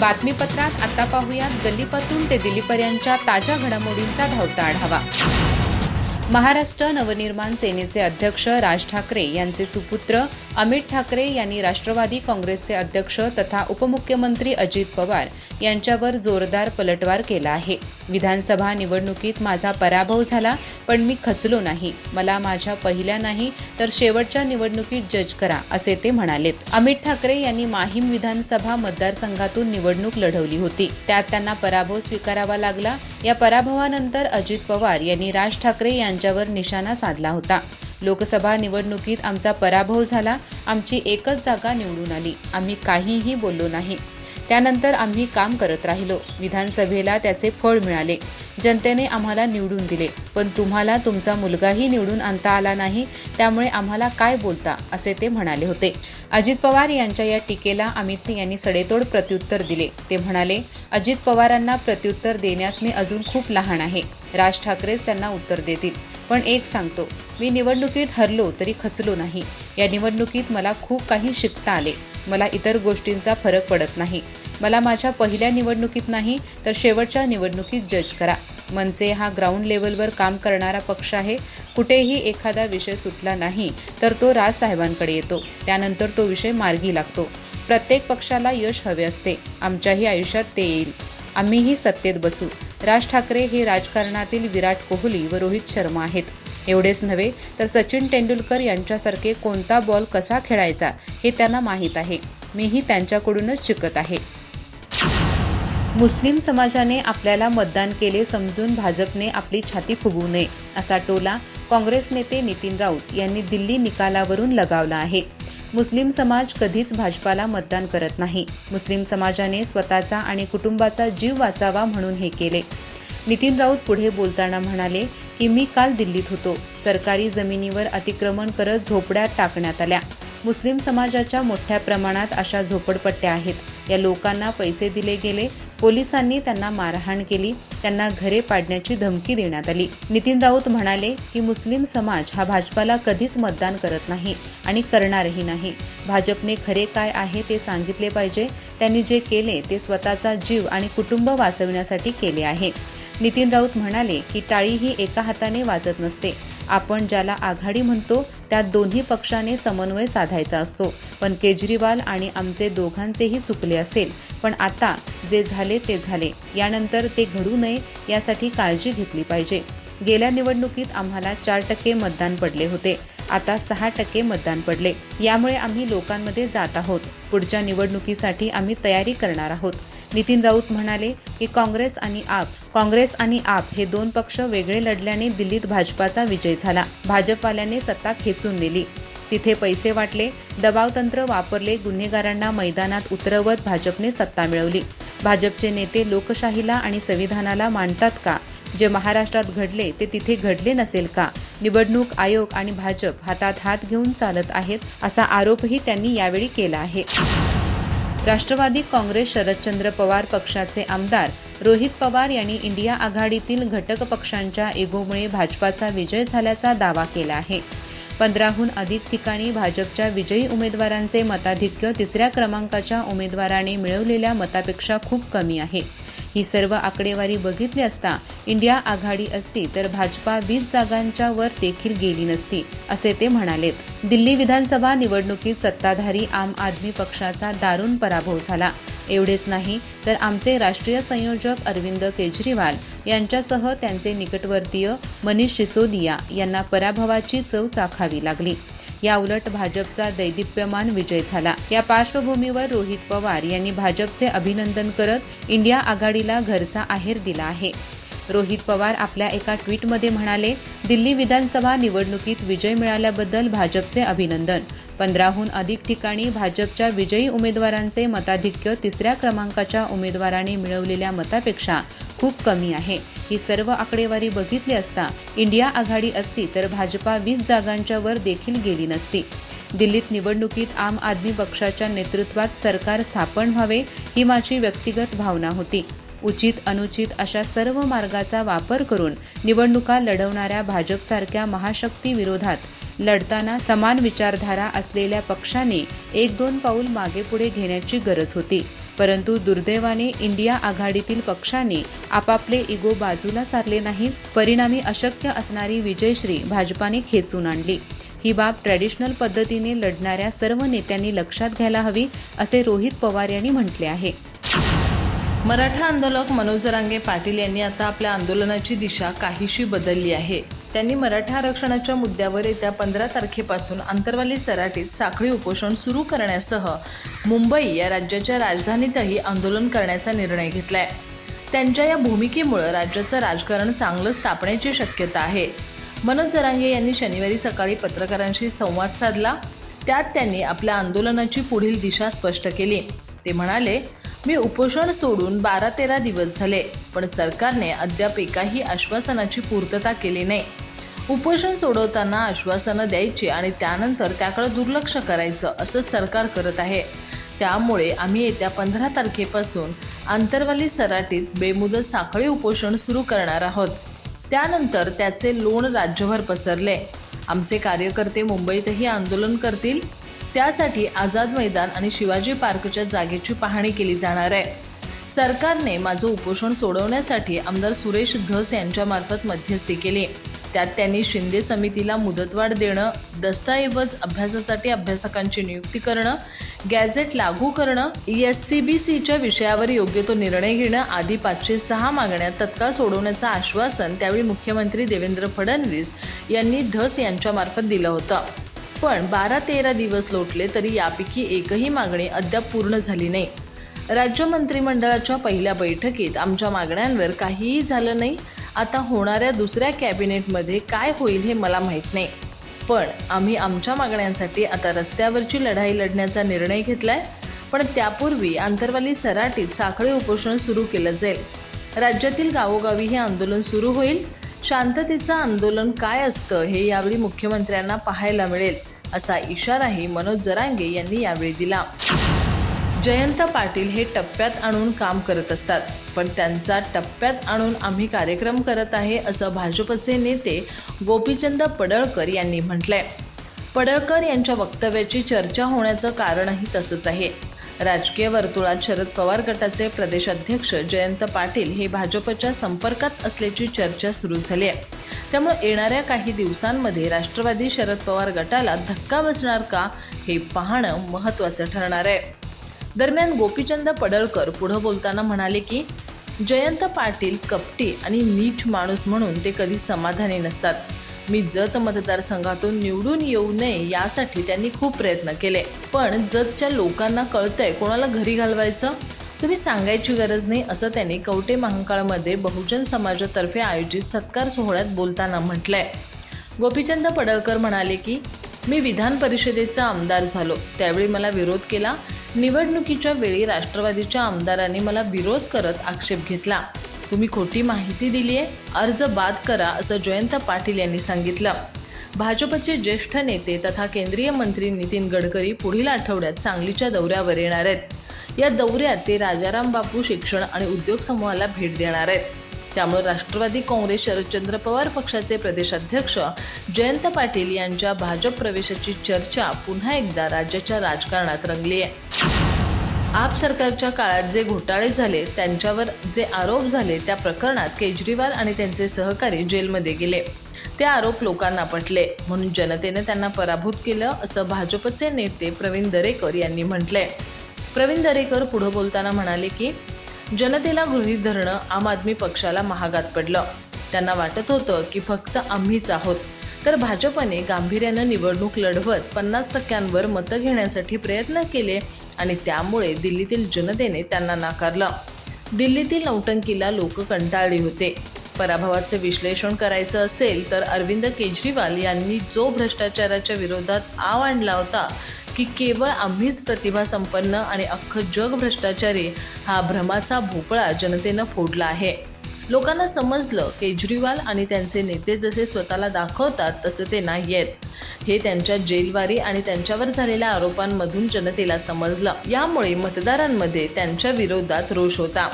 बातमीपत्रात आता पाहूयात गल्लीपासून ते दिल्लीपर्यंतच्या ताज्या घडामोडींचा धावता आढावा. महाराष्ट्र नवनिर्माण सेनेचे अध्यक्ष राज ठाकरे यांचे सुपुत्र अमित ठाकरे यांनी राष्ट्रवादी काँग्रेसचे अध्यक्ष तथा उपमुख्यमंत्री अजित पवार यांच्यावर जोरदार पलटवार केला आहे. विधानसभा निवडणुकीत माझा पराभव झाला पण मी खचलो नाही. मला माझ्या पहिल्या नाही तर शेवटच्या निवडणुकीत जज करा असे ते म्हणालेत. अमित ठाकरे यांनी माहीम विधानसभा मतदारसंघातून निवडणूक लढवली होती. त्यात त्यांना पराभव स्वीकारावा लागला. या पराभवानंतर अजित पवार यांनी राज ठाकरे यांच्यावर निशाणा साधला होता. लोकसभा निवडणुकीत आमचा पराभव झाला. आमची एकच जागा निवडून आली. आम्ही काहीही बोललो नाही. त्यानंतर आम्ही काम करत राहिलो. विधानसभेला त्याचे फळ मिळाले. जनतेने आम्हाला निवडून दिले. पण तुम्हाला तुमचा मुलगाही निवडून आणता आला नाही त्यामुळे आम्हाला काय बोलता असे ते म्हणाले होते. अजित पवार यांच्या या टीकेला अमित यांनी सडेतोड प्रत्युत्तर दिले. ते म्हणाले अजित पवारांना प्रत्युत्तर देण्यास मी अजून खूप लहान आहे. राज ठाकरेच त्यांना उत्तर देतील. पण एक सांगतो मी निवडणुकीत हरलो तरी खचलो नाही. या निवडणुकीत मला खूप काही शिकता आले. मला इतर गोष्टींचा फरक पडत नाही. मला माझ्या पहिल्या निवडणुकीत नाही तर शेवटच्या निवडणुकीत जज करा. मनसे हा ग्राउंड लेवलवर काम करणारा पक्ष आहे. कुठेही एखादा विषय सुटला नाही तर तो राजसाहेबांकडे येतो. त्यानंतर तो विषय मार्गी लागतो. प्रत्येक पक्षाला यश हवे असते. आमच्याही आयुष्यात ते येईल. आम्हीही सत्तेत बसू. राज ठाकरे हे राजकारणातील विराट कोहली व रोहित शर्मा आहेत. एवढेच नव्हे तर सचिन तेंडुलकर यांच्यासारखे कोणता बॉल कसा खेळायचा हे त्यांना माहीत आहे. मीही त्यांच्याकडूनच शिकत आहे. मुस्लिम समाजाने आपल्याला मतदान केले समजून भाजपने आपली छाती फुगवू नये असा टोला काँग्रेस नेते नितीन राऊत यांनी दिल्ली निकालावरून लगावला आहे. मुस्लिम समाज कधीच भाजपाला मतदान करत नाही. मुस्लिम समाजाने स्वतःचा आणि कुटुंबाचा जीव वाचावा म्हणून हे केले. नितीन राऊत पुढे बोलताना म्हणाले की मी काल दिल्लीत होतो. सरकारी जमिनीवर अतिक्रमण करत झोपड्या टाकण्यात आल्या. मुस्लिम समाजाच्या मोठ्या प्रमाणात अशा झोपडपट्ट्या आहेत. या लोकांना पैसे दिले गेले. पोलिसांनी त्यांना मारहाण केली. त्यांना घरे पाडण्याची धमकी देण्यात आली. नितीन राऊत म्हणाले की मुस्लिम समाज हा भाजपाला कधीच मतदान करत नाही आणि करणारही नाही. भाजपने खरे काय आहे ते सांगितले पाहिजे. त्यांनी जे केले ते स्वतःचा जीव आणि कुटुंब वाचवण्यासाठी केले आहे. नितीन राऊत म्हणाले की टाळी ही एका हाताने वाजत नसते. आपण ज्याला आघाडी म्हणतो त्यात दोन्ही पक्षाने समन्वय साधायचा असतो. पण केजरीवाल आणि आमचे दोघांचेही चुकले असेल. पण आता जे झाले ते झाले. यानंतर ते घडू नये यासाठी काळजी घेतली पाहिजे. गेल्या निवडणुकीत आम्हाला चार टक्के मतदान पडले होते. आता सहा टक्के मतदान पडले. यामुळे आम्ही लोकांमध्ये जात आहोत. पुढच्या निवडणुकीसाठी आम्ही तयारी करणार आहोत. नितीन राऊत म्हणाले की काँग्रेस आणि आप काँग्रेस आणि आप हे दोन पक्ष वेगळे लढल्याने दिल्लीत भाजपाचा विजय झाला. भाजपवाल्याने सत्ता खेचून नेली. तिथे पैसे वाटले दबावतंत्र वापरले गुन्हेगारांना मैदानात उतरवत भाजपने सत्ता मिळवली. भाजपचे नेते लोकशाहीला आणि संविधानाला मांडतात का? जे महाराष्ट्रात घडले ते तिथे घडले नसेल का? निवडणूक आयोग आणि भाजप हातात हात घेऊन चालत आहेत असा आरोपही त्यांनी यावेळी केला आहे. राष्ट्रवादी काँग्रेस शरदचंद्र पवार पक्षाचे आमदार रोहित पवार यांनी इंडिया आघाडीतील घटक पक्षांच्या एगोमुळे भाजपाचा विजय झाल्याचा दावा केला आहे. पंधराहून अधिक ठिकाणी भाजपच्या विजयी उमेदवारांचे मताधिक्य तिसऱ्या क्रमांकाच्या उमेदवाराने मिळवलेल्या मतापेक्षा खूप कमी आहे. ही सर्व आकडेवारी बघितली असता इंडिया आघाडी असती तर भाजपा वीस जागांच्या वर देखील गेली नसती असे ते म्हणालेत. दिल्ली विधानसभा निवडणुकीत सत्ताधारी आम आदमी पक्षाचा दारुण पराभव झाला. एवढेच नाही तर आमचे राष्ट्रीय संयोजक अरविंद केजरीवाल यांच्यासह त्यांचे निकटवर्तीय मनीष सिसोदिया यांना पराभवाची चव चाखावी लागली. याउलट भाजपचा दैदिप्यमान विजय झाला. या पार्श्वभूमीवर रोहित पवार यांनी भाजपचे अभिनंदन करत इंडिया आघाडीला घरचा आहेर दिला आहे. रोहित पवार आपल्या एका ट्विटमध्ये म्हणाले दिल्ली विधानसभा निवडणुकीत विजय मिळाल्याबद्दल भाजपचे अभिनंदन. पंधराहून अधिक ठिकाणी भाजपच्या विजयी उमेदवारांचे मताधिक्य तिसऱ्या क्रमांकाच्या उमेदवाराने मिळवलेल्या मतापेक्षा खूप कमी आहे. ही सर्व आकडेवारी बघितली असता इंडिया आघाडी असती तर भाजपा वीस जागांच्या वर देखील गेली नसती. दिल्लीत निवडणुकीत आम आदमी पक्षाच्या नेतृत्वात सरकार स्थापन व्हावे ही माझी व्यक्तिगत भावना होती. उचित अनुचित अशा सर्व मार्गाचा वापर करून निवडणुका लढवणाऱ्या भाजपसारख्या महाशक्ती विरोधात लढताना समान विचारधारा असलेल्या पक्षाने एक दोन पाऊल मागे पुढे घेण्याची गरज होती. परंतु दुर्दैवाने इंडिया आघाडीतील पक्षाने आपापले इगो बाजूला सारले नाहीत. परिणामी अशक्य असणारी विजयश्री भाजपाने खेचून आणली. ही बाब ट्रॅडिशनल पद्धतीने लढणाऱ्या सर्व नेत्यांनी लक्षात घ्यायला हवी असे रोहित पवार यांनी म्हटले आहे. मराठा आंदोलक मनोज जरांगे पाटील यांनी आता आपल्या आंदोलनाची दिशा काहीशी बदलली आहे. त्यांनी मराठा आरक्षणाच्या मुद्द्यावर येत्या पंधरा तारखेपासून आंतरवाली सराटीत साखळी उपोषण सुरू करण्यासह मुंबई या राज्याच्या राजधानीतही आंदोलन करण्याचा निर्णय घेतलाय. त्यांच्या या भूमिकेमुळं राज्याचं राजकारण चांगलंच तापण्याची शक्यता आहे. मनोज जरांगे यांनी शनिवारी सकाळी पत्रकारांशी संवाद साधला. त्यात त्यांनी आपल्या आंदोलनाची पुढील दिशा स्पष्ट केली. ते म्हणाले मी उपोषण सोडून बारा तेरा दिवस झाले पण सरकारने अद्याप एकाही आश्वासनाची पूर्तता केली नाही. उपोषण सोडवताना आश्वासनं द्यायची आणि त्यानंतर त्याकडे दुर्लक्ष करायचं असं सरकार करत आहे. त्यामुळे आम्ही येत्या पंधरा तारखेपासून आंतरवाली सराटीत बेमुदत साखळी उपोषण सुरू करणार आहोत. त्यानंतर त्याचे लोण राज्यभर पसरले. आमचे कार्यकर्ते मुंबईतही आंदोलन करतील. त्यासाठी आझाद मैदान आणि शिवाजी पार्कच्या जागेची पाहणी केली जाणार आहे. सरकारने माझं उपोषण सोडवण्यासाठी आमदार सुरेश धस यांच्यामार्फत मध्यस्थी केली. त्यात त्यांनी शिंदे समितीला मुदतवाढ देणं दस्तऐवज अभ्यासासाठी अभ्यासकांची नियुक्ती करणं गॅझेट लागू करणं एस सी बी सीच्या विषयावर योग्य तो निर्णय घेणं आदी पाचशे सहा मागण्या तत्काळ सोडवण्याचं आश्वासन त्यावेळी मुख्यमंत्री देवेंद्र फडणवीस यांनी धस यांच्यामार्फत दिलं होतं. पण बारा तेरा दिवस लोटले तरी यापैकी एकही मागणी अद्याप पूर्ण झाली नाही. राज्य मंत्रिमंडळाच्या पहिल्या बैठकीत आमच्या मागण्यांवर काहीही झालं नाही. आता होणाऱ्या दुसऱ्या कॅबिनेटमध्ये काय होईल हे मला माहीत नाही. पण आम्ही आमच्या मागण्यांसाठी आता रस्त्यावरची लढाई लढण्याचा निर्णय घेतलाय. पण त्यापूर्वी आंतरवाली सराटीत साखळी उपोषण सुरू केलं जाईल. राज्यातील गावोगावी हे आंदोलन सुरू होईल. शांततेचं आंदोलन काय असतं हे यावेळी मुख्यमंत्र्यांना पाहायला मिळेल असा इशाराही मनोज जरांगे यांनी यावेळी दिला. जयंत पाटील हे टप्प्यात आणून काम करत असतात पण त्यांचा टप्प्यात आणून आम्ही कार्यक्रम करत आहे असं भाजपचे नेते गोपीचंद पडळकर यांनी म्हटलंय. पडळकर यांच्या वक्तव्याची चर्चा होण्याचं कारणही तसंच आहे. राजकीय वर्तुळात शरद पवार गटाचे प्रदेशाध्यक्ष जयंत पाटील हे भाजपच्या संपर्कात असल्याची चर्चा सुरू झाली आहे. त्यामुळे येणाऱ्या काही दिवसांमध्ये राष्ट्रवादी शरद पवार गटाला धक्का बसणार का हे पाहणं महत्त्वाचं ठरणार आहे. दरम्यान गोपीचंद पडळकर पुढं बोलताना म्हणाले की जयंत पाटील कपटी आणि नीट माणूस म्हणून ते कधी समाधानी नसतात. मी जत मतदारसंघातून निवडून येऊ नये यासाठी त्यांनी खूप प्रयत्न केले. पण जतच्या लोकांना कळतंय कोणाला घरी घालवायचं? तुम्ही सांगायची गरज नाही असं त्यांनी कवटे महांकाळमध्ये बहुजन समाजातर्फे आयोजित सत्कार सोहळ्यात बोलताना म्हटलंय. गोपीचंद पडळकर म्हणाले की मी विधान परिषदेचा आमदार झालो. त्यावेळी मला विरोध केला. निवडणुकीच्या वेळी राष्ट्रवादीच्या आमदारांनी मला विरोध करत आक्षेप घेतला. तुम्ही खोटी माहिती दिली आहे अर्ज बाद करा असं जयंत पाटील यांनी सांगितलं. भाजपचे ज्येष्ठ नेते तथा केंद्रीय मंत्री नितीन गडकरी पुढील आठवड्यात सांगलीच्या दौऱ्यावर येणार आहेत. या दौऱ्यात ते राजाराम बापू शिक्षण आणि उद्योग समूहाला भेट देणार आहेत. त्यामुळे राष्ट्रवादी काँग्रेस शरदचंद्र पवार पक्षाचे प्रदेशाध्यक्ष जयंत पाटील यांच्या भाजप प्रवेशाची चर्चा पुन्हा एकदा राज्याच्या राजकारणात रंगली आहे आप सरकारच्या काळात जे घोटाळे झाले त्यांच्यावर जे आरोप झाले त्या प्रकरणात केजरीवाल आणि त्यांचे सहकारी जेलमध्ये गेले. ते आरोप लोकांना पटले. म्हणून जनतेने त्यांना पराभूत केलं असं भाजपचे नेते प्रवीण दरेकर यांनी म्हटलंय. प्रवीण दरेकर पुढं बोलताना म्हणाले की जनतेला गृहीत धरणं आम आदमी पक्षाला महागात पडलं. त्यांना वाटत होतं की फक्त आम्हीच आहोत. तर भाजपने गांभीर्यानं निवडणूक लढवत पन्नास टक्क्यांवर मतं घेण्यासाठी प्रयत्न केले आणि त्यामुळे दिल्लीतील जनतेने त्यांना नाकारलं. दिल्लीतील नौटंकीला लोक कंटाळली होते. पराभवाचे विश्लेषण करायचं असेल तर अरविंद केजरीवाल यांनी जो भ्रष्टाचाराच्या विरोधात आव आणला होता की केवळ आम्हीच प्रतिभा संपन्न आणि अख्खं जग भ्रष्टाचारी हा भ्रमाचा भोपळा जनतेनं फोडला आहे. लोकांना समजलं केजरीवाल आणि त्यांचे नेते जसे स्वतःला दाखवतात तसं ते नाही आहेत. हे त्यांच्या जेलवारी आणि त्यांच्यावर झालेल्या आरोपांमधून जनतेला समजलं. यामुळे मतदारांमध्ये त्यांच्या विरोधात रोष होता.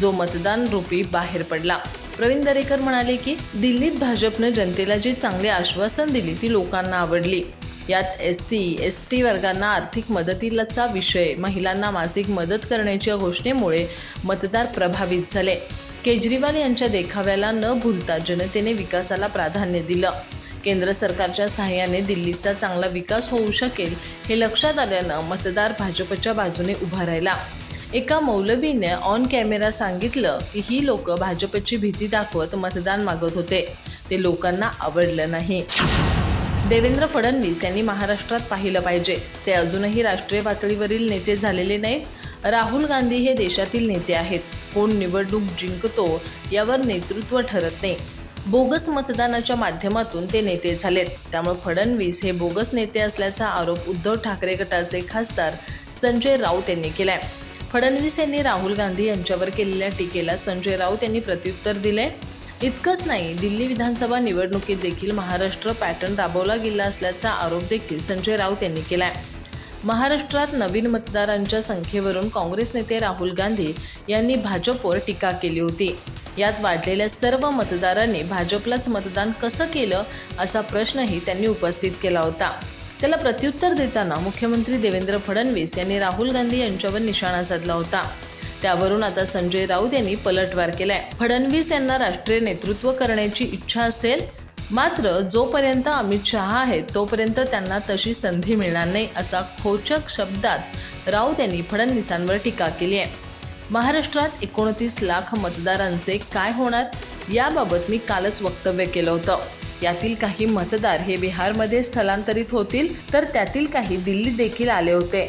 जो मतदान रूपी बाहेर पडला. प्रवीण दरेकर म्हणाले की दिल्लीत भाजपनं जनतेला जी चांगली आश्वासन दिली ती लोकांना आवडली. यात एस सी एस टी वर्गांना आर्थिक मदतीलाचा विषय महिलांना मासिक मदत करण्याच्या घोषणेमुळे मतदार प्रभावित झाले. केजरीवाल यांच्या देखाव्याला न भूलता जनतेने विकासाला प्राधान्य दिलं. केंद्र सरकारच्या सहाय्याने दिल्लीचा चांगला विकास होऊ शकेल हे लक्षात आल्यानं मतदार भाजपच्या बाजूने उभा राहिला. एका मौलवीने ऑन कॅमेरा सांगितलं की ही लोक भाजपची भीती दाखवत मतदान मागत होते. ते लोकांना आवडलं नाही. देवेंद्र फडणवीस यांनी महाराष्ट्रात पाहिलं पाहिजे. ते अजूनही राष्ट्रीय पातळीवरील नेते झालेले नाहीत. राहुल गांधी हे देशातील नेते आहेत. कोण निवडणूक जिंकतो यावर नेतृत्व ठरत नाही. बोगस मतदानाच्या माध्यमातून ते नेते झालेत. त्यामुळे फडणवीस हे बोगस नेते असल्याचा आरोप उद्धव ठाकरे गटाचे खासदार संजय राऊत यांनी केलाय. फडणवीस यांनी राहुल गांधी यांच्यावर केलेल्या टीकेला संजय राऊत यांनी प्रत्युत्तर दिले इतकंच नाही दिल्ली विधानसभा निवडणुकीत देखील महाराष्ट्र पॅटर्न राबवला गेला असल्याचा आरोप देखील संजय राऊत यांनी केलाय. महाराष्ट्रात नवीन मतदारांच्या संख्येवरून काँग्रेस नेते राहुल गांधी यांनी भाजपवर टीका केली होती. यात वाढलेल्या सर्व मतदारांनी भाजपलाच मतदान कसं केलं असा प्रश्नही त्यांनी उपस्थित केला होता. त्याला प्रत्युत्तर देताना मुख्यमंत्री देवेंद्र फडणवीस यांनी राहुल गांधी यांच्यावर निशाणा साधला होता. त्यावरून आता संजय राऊत यांनी पलटवार केलाय. फडणवीस यांना राष्ट्रीय नेतृत्व करण्याची इच्छा असेल मात्र जोपर्यंत अमित शहा आहेत तोपर्यंत त्यांना तशी संधी मिळणार नाही असा खोचक शब्दात राऊत यांनी फडणवीसांवर टीका केली आहे. महाराष्ट्रात एकोणतीस लाख मतदारांचे काय होणार? याबाबत मी कालच वक्तव्य केलं होतं. यातील काही मतदार हे बिहारमध्ये स्थलांतरित होतील तर त्यातील काही दिल्ली देखील आले होते.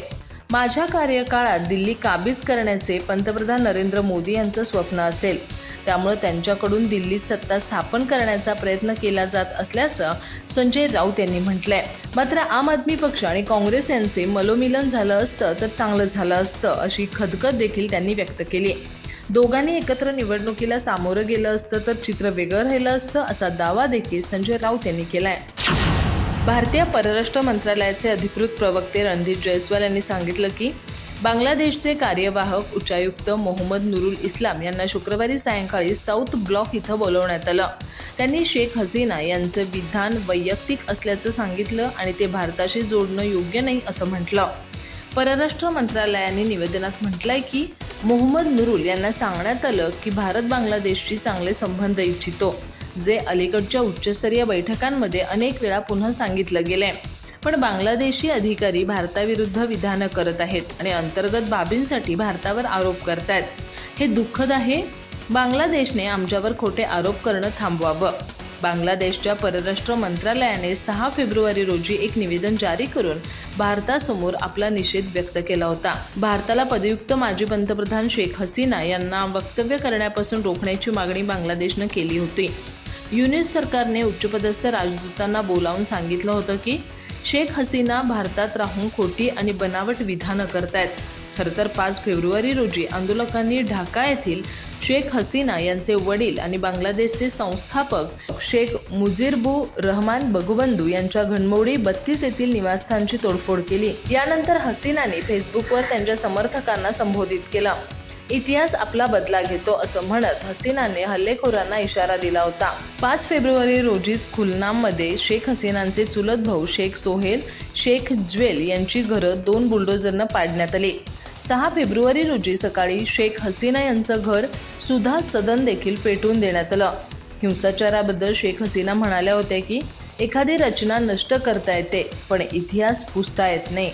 माझ्या कार्यकाळात दिल्ली काबीज करण्याचे पंतप्रधान नरेंद्र मोदी यांचं स्वप्न असेल. त्यामुळे त्यांच्याकडून दिल्लीत सत्ता स्थापन करण्याचा प्रयत्न केला जात असल्याचं संजय राऊत यांनी म्हटलंय. मात्र आम आदमी पक्ष आणि काँग्रेस यांचे मलोमिलन झालं असतं तर चांगलं झालं असतं अशी खदखद देखील त्यांनी व्यक्त केली. दोघांनी एकत्र निवडणुकीला सामोरं गेलं असतं तर चित्र वेगळं राहिलं असतं असा दावा देखील संजय राऊत यांनी केलाय. भारतीय परराष्ट्र मंत्रालयाचे अधिकृत प्रवक्ते रणदीप जयस्वाल यांनी सांगितलं की बांगलादेशचे कार्यवाहक उच्चायुक्त मोहम्मद नुरुल इस्लाम यांना शुक्रवारी सायंकाळी साऊथ ब्लॉक इथं बोलवण्यात आलं. त्यांनी शेख हसीना यांचं विधान वैयक्तिक असल्याचं सांगितलं आणि ते भारताशी जोडणं योग्य नाही असं म्हटलं. परराष्ट्र मंत्रालयाने निवेदनात म्हटलंय की मोहम्मद नुरुल यांना सांगण्यात आलं की भारत बांगलादेशशी चांगले संबंध इच्छितो जे अलीकडच्या उच्चस्तरीय बैठकांमध्ये अनेक वेळा पुन्हा सांगितलं गेलंय. पण बांगलादेशी अधिकारी भारताविरुद्ध विधानं करत आहेत आणि अंतर्गत बाबींसाठी भारतावर आरोप करतायत. हे दुःखद आहे. बांगलादेशने आमच्यावर खोटे आरोप करणं थांबवावं. बांगलादेशच्या परराष्ट्र मंत्रालयाने सहा फेब्रुवारी रोजी एक निवेदन जारी करून भारतासमोर आपला निषेध व्यक्त केला होता. भारताला पदयुक्त माजी पंतप्रधान शेख हसीना यांना वक्तव्य करण्यापासून रोखण्याची मागणी बांगलादेशनं केली होती. युनिस सरकारने उच्चपदस्थ राजदूतांना बोलावून सांगितलं होतं की शेख हसीना भारतात राहून खोटी आणि बनावट विधानं करतायत. खरं तर पाच फेब्रुवारी रोजी आंदोलकांनी ढाका येथील शेख हसीना यांचे वडील आणि बांगलादेशचे संस्थापक शेख मुजीरबू रहमान बगुबंधू यांच्या घनमोडी बत्तीस येथील निवासस्थानची तोडफोड केली. यानंतर हसीनाने फेसबुकवर त्यांच्या समर्थकांना संबोधित केलं. इतिहास आपला बदला घेतो असं म्हणत हसीनाने हल्लेखोरांना इशारा दिला होता. पाच फेब्रुवारी रोजीच खुलनामध्ये शेख हसीनांचे चुलत भाऊ शेख सोहेल शेख ज्वेल यांची घरं दोन बुलडोझरनं पाडण्यात आली. सहा फेब्रुवारी रोजी सकाळी शेख हसीना यांचं घर सुधा सदन देखील पेटवून देण्यात आलं. हिंसाचाराबद्दल शेख हसीना म्हणाल्या होत्या की एखादी रचना नष्ट करता येते पण इतिहास पुसता येत नाही.